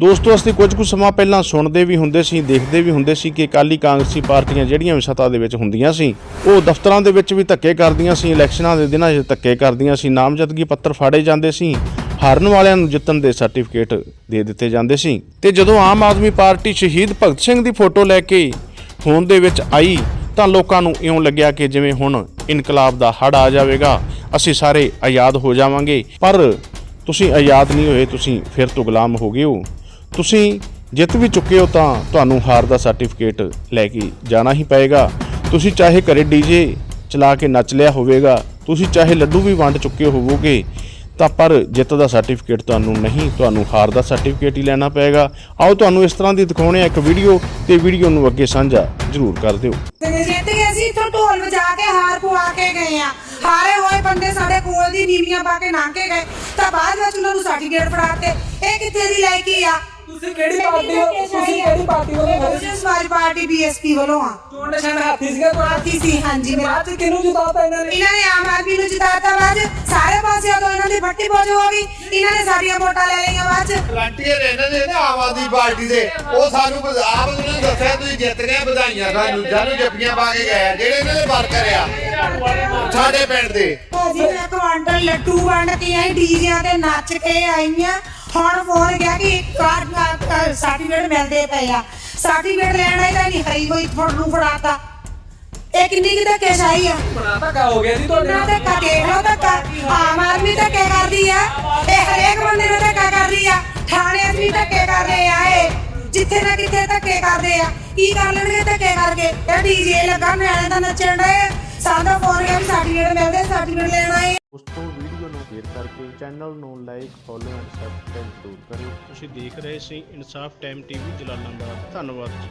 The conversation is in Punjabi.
ਦੋਸਤੋ, ਅਸੀਂ ਕੁਝ ਕੁ ਸਮਾਂ ਪਹਿਲਾਂ ਸੁਣਦੇ ਵੀ ਹੁੰਦੇ ਸੀ, ਦੇਖਦੇ ਵੀ ਹੁੰਦੇ ਸੀ ਕਿ ਅਕਾਲੀ ਕਾਂਗਰਸੀ ਪਾਰਟੀਆਂ ਜਿਹੜੀਆਂ ਵੀ ਸੱਤਾ ਦੇ ਵਿੱਚ ਹੁੰਦੀਆਂ ਸੀ, ਉਹ ਦਫ਼ਤਰਾਂ ਦੇ ਵਿੱਚ ਵੀ ਧੱਕੇ ਕਰਦੀਆਂ ਸੀ, ਇਲੈਕਸ਼ਨਾਂ ਦੇ ਦਿਨਾਂ 'ਚ ਧੱਕੇ ਕਰਦੀਆਂ ਸੀ, ਨਾਮਜ਼ਦਗੀ ਪੱਤਰ ਫਾੜੇ ਜਾਂਦੇ ਸੀ, ਹਾਰਨ ਵਾਲਿਆਂ ਨੂੰ ਜਿੱਤਣ ਦੇ ਸਰਟੀਫਿਕੇਟ ਦੇ ਦਿੱਤੇ ਜਾਂਦੇ ਸੀ। ਤੇ ਜਦੋਂ ਆਮ ਆਦਮੀ ਪਾਰਟੀ ਸ਼ਹੀਦ ਭਗਤ ਸਿੰਘ ਦੀ ਫੋਟੋ ਲੈ ਕੇ ਹੋਂਦ ਦੇ ਵਿੱਚ ਆਈ, ਤਾਂ ਲੋਕਾਂ ਨੂੰ ਇਉਂ ਲੱਗਿਆ ਕਿ ਜਿਵੇਂ ਹੁਣ ਇਨਕਲਾਬ ਦਾ ਹੜ ਆ ਜਾਵੇਗਾ, ਅਸੀਂ ਸਾਰੇ ਆਜ਼ਾਦ ਹੋ ਜਾਵਾਂਗੇ। ਪਰ ਤੁਸੀਂ ਆਜ਼ਾਦ ਨਹੀਂ ਹੋਏ, ਤੁਸੀਂ ਫਿਰ ਤੋਂ ਗੁਲਾਮ ਹੋ ਗਏ ਹੋ। ਤੁਸੀਂ ਜਿੱਤ ਵੀ ਚੁੱਕੇ ਹੋ ਤਾਂ ਤੁਹਾਨੂੰ ਹਾਰ ਦਾ ਸਰਟੀਫਿਕੇਟ ਲੈ ਕੇ ਜਾਣਾ ਹੀ ਪਏਗਾ। ਤੁਸੀਂ ਚਾਹੇ ਘਰੇ ਡੀਜੇ ਚਲਾ ਕੇ ਨੱਚ ਲਿਆ ਹੋਵੇਗਾ, ਤੁਸੀਂ ਚਾਹੇ ਲੱਡੂ ਵੀ ਵੰਡ ਚੁੱਕੇ ਹੋਵੋਗੇ, ਤਾਂ ਪਰ ਜਿੱਤ ਦਾ ਸਰਟੀਫਿਕੇਟ ਤੁਹਾਨੂੰ ਨਹੀਂ, ਤੁਹਾਨੂੰ ਹਾਰ ਦਾ ਸਰਟੀਫਿਕੇਟ ਹੀ ਲੈਣਾ ਪਏਗਾ। ਆਓ ਤੁਹਾਨੂੰ ਇਸ ਤਰ੍ਹਾਂ ਦੀ ਦਿਖਾਉਣੇ ਆ ਇੱਕ ਵੀਡੀਓ ਤੇ ਵੀਡੀਓ ਨੂੰ ਅੱਗੇ ਸਾਂਝਾ ਜ਼ਰੂਰ ਕਰ ਦਿਓ। ਜਿੱਤ ਗਏ ਸੀ ਇੱਥੋਂ ਢੋਲ ਵਜਾ ਕੇ ਹਾਰ ਪਵਾ ਕੇ ਗਏ ਆ ਹਾਰੇ ਹੋਏ ਬੰਦੇ ਸਾਡੇ ਕੋਲ ਦੀ ਨੀਵੀਆਂ ਪਾ ਕੇ ਲੰਘ ਗਏ। ਤਾਂ ਬਾਅਦ ਵਿੱਚ ਉਹਨਾਂ ਨੂੰ ਸਰਟੀਫਿਕੇਟ ਫੜਾਤੇ ਇਹ ਕਿੱਥੇ ਦੀ ਲਾਇਕੀ ਆ? ਤੁਸੀਂ ਕਿਹੜੀ ਪਾਰਟੀ ਹੋ? ਤੁਸੀਂ ਕਿਹੜੀ ਪਾਰਟੀ ਹੋ? ਬਹੁਜਨ ਸਮਾਜ ਪਾਰਟੀ ਬੀਐਸਪੀ ਵੱਲੋਂ ਆ ਚੋਣ ਨਿਸ਼ਾਨ ਹਾਥੀ ਸੀਗਾ ਤੁਹਾਡਾ? ਆਤੀ ਸੀ ਹਾਂਜੀ ਮੇਰਾ ਬਾਅਦ ਚ ਕਿਹਨੂੰ ਜਿਤਾਤਾ ਇਹਨਾਂ ਨੇ? ਇਹਨਾਂ ਨੇ ਆਮ ਆਦਮੀ ਨੂੰ ਜਿਤਾਤਾ ਬਾਅਦ 'ਚ। ਸਾਰੇ ਪਾਸਿਆਂ ਤੋਂ ਇਹਨਾਂ ਦੀ ਫੱਟੀ ਪੋਜ ਹੋ ਗਈ। ਇਹਨਾਂ ਨੇ ਸਾਡੀਆਂ ਵੋਟਾਂ ਲੈ ਲਈਆਂ ਬਾਅਦ 'ਚ। ਗਰੰਟੀਅਰ ਇਹਨਾਂ ਦੇ ਨਾ ਆਮ ਆਦਮੀ ਪਾਰਟੀ ਦੇ। ਉਹ ਸਾਨੂੰ ਬ- ਆਪ ਉਹਨਾਂ ਨੇ ਦੱਸਿਆ ਤੁਸੀਂ ਜਿੱਤ ਗਏ ਵਧਾਈਆਂ ਸਾਨੂੰ। ਜਾਨੂੰ ਜੱਫੀਆਂ ਪਾ ਕੇ ਗਏ ਆ। ਜਿਹੜੇ ਇਹਨਾਂ ਦੇ ਵਰਕਰ ਆ ਸਾਡੇ ਪਿੰਡ ਦੇ। ਭਾਜੀ ਮੈਂ ਕੁਆਂਟਲ ਲੱਡੂ ਵੰਡ ਕੇ ਆਈ ਡੀਜਿਆਂ ਤੇ ਨੱਚ ਕੇ ਆਈਆਂ। ਹੁਣ ਫੋਨ ਗਿਆ ਕਿ ਕਾਰਡ ਸਰਟੀਫਿਕੇਟ ਮਿਲਦੇ ਪਏ ਆ। ਸਰਟੀਫਿਕੇਟ ਲੈਣ ਆਈ ਤਾਂ ਨਹੀਂ ਖਰੀ ਕੋਈ ਤੁਹਾਨੂੰ ਫੜਾਤਾ। ਇਹ ਕਿੰਨੀ ਕਿ ਧੱਕੇ ਸ਼ਾਹੀ ਆ? ਬਣਾ ਧੱਕਾ ਹੋ ਗਿਆ ਜੀ ਤੁਹਾਡੇ ਉਹਨਾਂ ਧੱਕਾ ਦੇਖ ਲਓ ਧੱਕਾ। ਆਮ ਆਦਮੀ ਧੱਕੇ ਕਰਦੀ ਆ। ਇਹ ਹਰੇਕ ਬੰਦੇ ਨੂੰ ਧੱਕਾ ਕਰਦੀ ਆ। ਥਾਣਿਆਂ 'ਚ ਵੀ ਧੱਕੇ ਕਰ ਰਹੇ ਆ ਇਹ। ਜਿੱਥੇ ਨਾ ਕਿੱਥੇ ਧੱਕੇ ਕਰਦੇ ਆ। ਕੀ ਕਰ ਲੈਣਗੇ ਧੱਕੇ ਕਰਕੇ? ਇਹ ਡੀਜੇ ਲੱਗਾ ਨਿਆਣੇ ਤਾਂ ਨੱਚਣ ਡਏ ਸਾਡਾ ਵੀ ਸਰਟੀਫਿਕੇਟ ਮਿਲਦੇ ਸਰਟੀਫਿਕੇਟ ਲੈਣ ਆਏ ਦੋਸਤੋ ਵੀਡੀਓ ਨੂੰ ਸ਼ੇਅਰ ਕਰਕੇ ਚੈਨਲ ਨੂੰ ਲਾਈਕ ਫੋਲੋ ਐਂਡ ਸਬਸਕ੍ਰਾਈਬ ਜ਼ਰੂਰ ਕਰਿਓ। ਤੁਸੀਂ ਦੇਖ ਰਹੇ ਸੀ ਇਨਸਾਫ ਟਾਈਮ ਟੀਵੀ ਜਲਾਲਾਬਾਦ। ਧੰਨਵਾਦ ਜੀ।